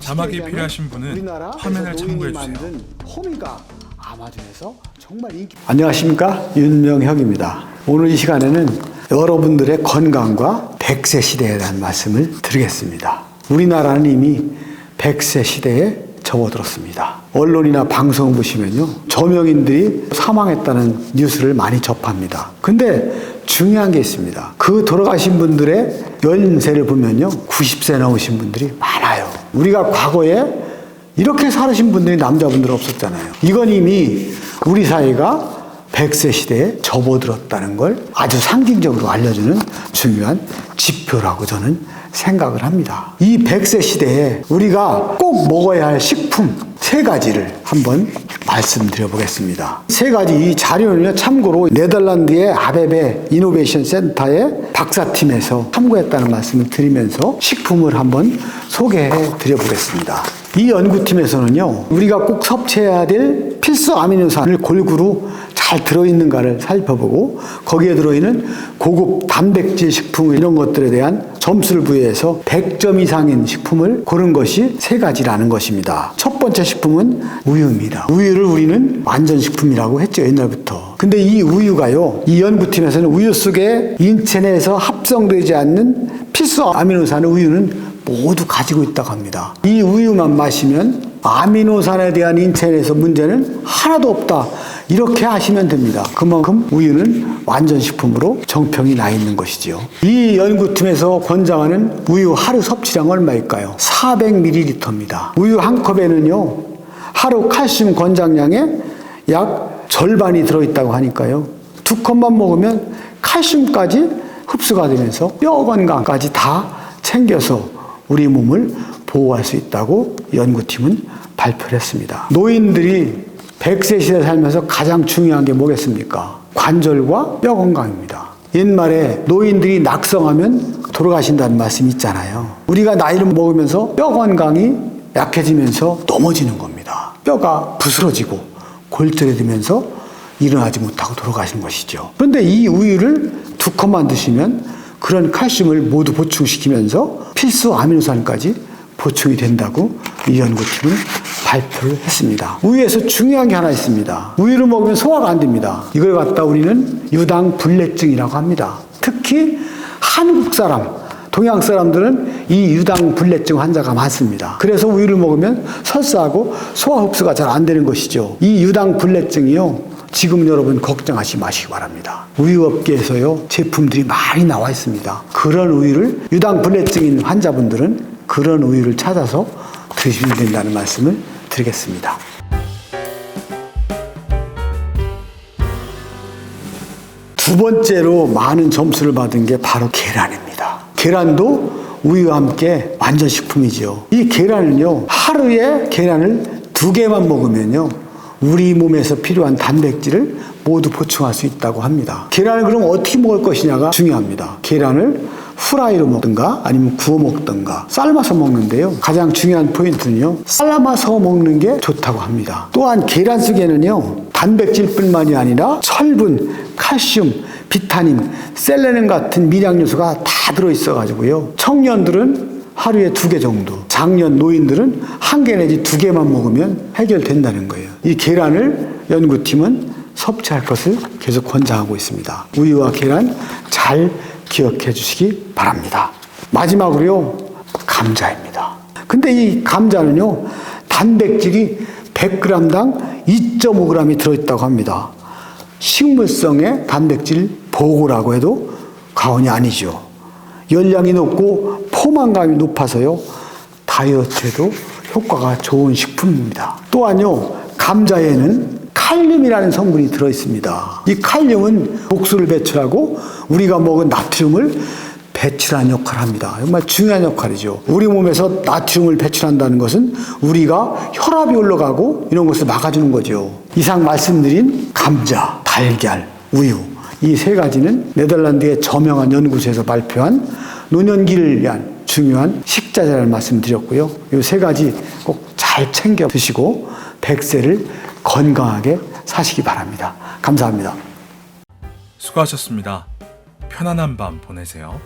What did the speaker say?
자막이 시대에 필요하신 분은 우리나라 화면을 노인이 참고해 주세요. 만든 호미가 아마존에서 정말 인기. 안녕하십니까 윤명혁입니다. 오늘 이 시간에는 여러분들의 건강과 100세 시대에 대한 말씀을 드리겠습니다. 우리나라는 이미 100세 시대에 접어들었습니다. 언론이나 방송 보시면요. 저명인들이 사망했다는 뉴스를 많이 접합니다. 근데 중요한 게 있습니다. 그 돌아가신 분들의 연세를 보면요. 90세 넘으신 분들이 많아요. 우리가 과거에 이렇게 살으신 분들이 남자분들 없었잖아요. 이건 이미 우리 사회가 100세 시대에 접어들었다는 걸 아주 상징적으로 알려주는 중요한 지표라고 저는 생각을 합니다. 이 100세 시대에 우리가 꼭 먹어야 할 식품 세 가지를 한번 말씀드려 보겠습니다. 세 가지 이 자료는요, 참고로 네덜란드의 아베베 이노베이션 센터의 박사팀에서 참고했다는 말씀을 드리면서 식품을 한번 소개해 드려 보겠습니다. 이 연구팀에서는요, 우리가 꼭 섭취해야 될 필수 아미노산을 골고루 잘 들어있는가를 살펴보고 거기에 들어있는 고급 단백질 식품 이런 것들에 대한 점수를 부여해서 100점 이상인 식품을 고른 것이 세 가지라는 것입니다. 첫 번째 식품은 우유입니다. 우유를 우리는 완전 식품이라고 했죠, 옛날부터. 근데 이 우유가요, 이 연구팀에서는 우유 속에 인체 내에서 합성되지 않는 필수 아미노산의 우유는 모두 가지고 있다고 합니다. 이 우유만 마시면 아미노산에 대한 인체 내에서 문제는 하나도 없다. 이렇게 하시면 됩니다. 그만큼 우유는 완전 식품으로 정평이 나 있는 것이지요. 이 연구팀에서 권장하는 우유 하루 섭취량 얼마일까요? 400ml입니다. 우유 한 컵에는요, 하루 칼슘 권장량의 약 절반이 들어있다고 하니까요. 두 컵만 먹으면 칼슘까지 흡수가 되면서 뼈 건강까지 다 챙겨서 우리 몸을 보호할 수 있다고 연구팀은 발표를 했습니다. 노인들이 100세 시대 살면서 가장 중요한 게 뭐겠습니까? 관절과 뼈 건강입니다. 옛말에 노인들이 낙성하면 돌아가신다는 말씀이 있잖아요. 우리가 나이를 먹으면서 뼈 건강이 약해지면서 넘어지는 겁니다. 뼈가 부스러지고 골절해지면서 일어나지 못하고 돌아가시는 것이죠. 그런데 이 우유를 두 컵만 드시면 그런 칼슘을 모두 보충시키면서 필수 아미노산까지 보충이 된다고 이 연구팀은 발표를 했습니다. 우유에서 중요한 게 하나 있습니다. 우유를 먹으면 소화가 안 됩니다. 이걸 갖다 우리는 유당 불내증이라고 합니다. 특히 한국 사람, 동양 사람들은 이 유당 불내증 환자가 많습니다. 그래서 우유를 먹으면 설사하고 소화 흡수가 잘 안 되는 것이죠. 이 유당 불내증이요. 지금 여러분 걱정하지 마시기 바랍니다. 우유 업계에서요 제품들이 많이 나와 있습니다. 그런 우유를 유당 불내증인 환자분들은 그런 우유를 찾아서 드시면 된다는 말씀을 드리겠습니다. 두 번째로 많은 점수를 받은 게 바로 계란입니다. 계란도 우유와 함께 완전 식품이죠. 이 계란은요, 하루에 계란을 두 개만 먹으면요, 우리 몸에서 필요한 단백질을 모두 보충할 수 있다고 합니다. 계란을 그럼 어떻게 먹을 것이냐가 중요합니다. 계란을 후라이로 먹든가 아니면 구워 먹든가 삶아서 먹는데요. 가장 중요한 포인트는요. 삶아서 먹는 게 좋다고 합니다. 또한 계란 속에는요. 단백질뿐만이 아니라 철분, 칼슘, 비타민, 셀레늄 같은 미량 요소가 다 들어 있어 가지고요. 청년들은 하루에 두 개 정도, 장년 노인들은 한 개 내지 두 개만 먹으면 해결된다는 거예요. 이 계란을 연구팀은 섭취할 것을 계속 권장하고 있습니다. 우유와 계란 잘 기억해 주시기 바랍니다. 마지막으로요, 감자입니다. 근데 이 감자는요, 단백질이 100g당 2.5g이 들어있다고 합니다. 식물성의 단백질 보고라고 해도 과언이 아니죠. 열량이 높고 포만감이 높아서요, 다이어트에도 효과가 좋은 식품입니다. 또한요, 감자에는 칼륨이라는 성분이 들어 있습니다. 이 칼륨은 독소를 배출하고 우리가 먹은 나트륨을 배출하는 역할을 합니다. 정말 중요한 역할이죠. 우리 몸에서 나트륨을 배출한다는 것은 우리가 혈압이 올라가고 이런 것을 막아주는 거죠. 이상 말씀드린 감자, 달걀, 우유 이 세 가지는 네덜란드의 저명한 연구소에서 발표한 노년기를 위한 중요한 식자재라는 말씀드렸고요. 이 세 가지 꼭 잘 챙겨 드시고 100세를 건강하게 사시기 바랍니다. 감사합니다. 수고하셨습니다. 편안한 밤 보내세요.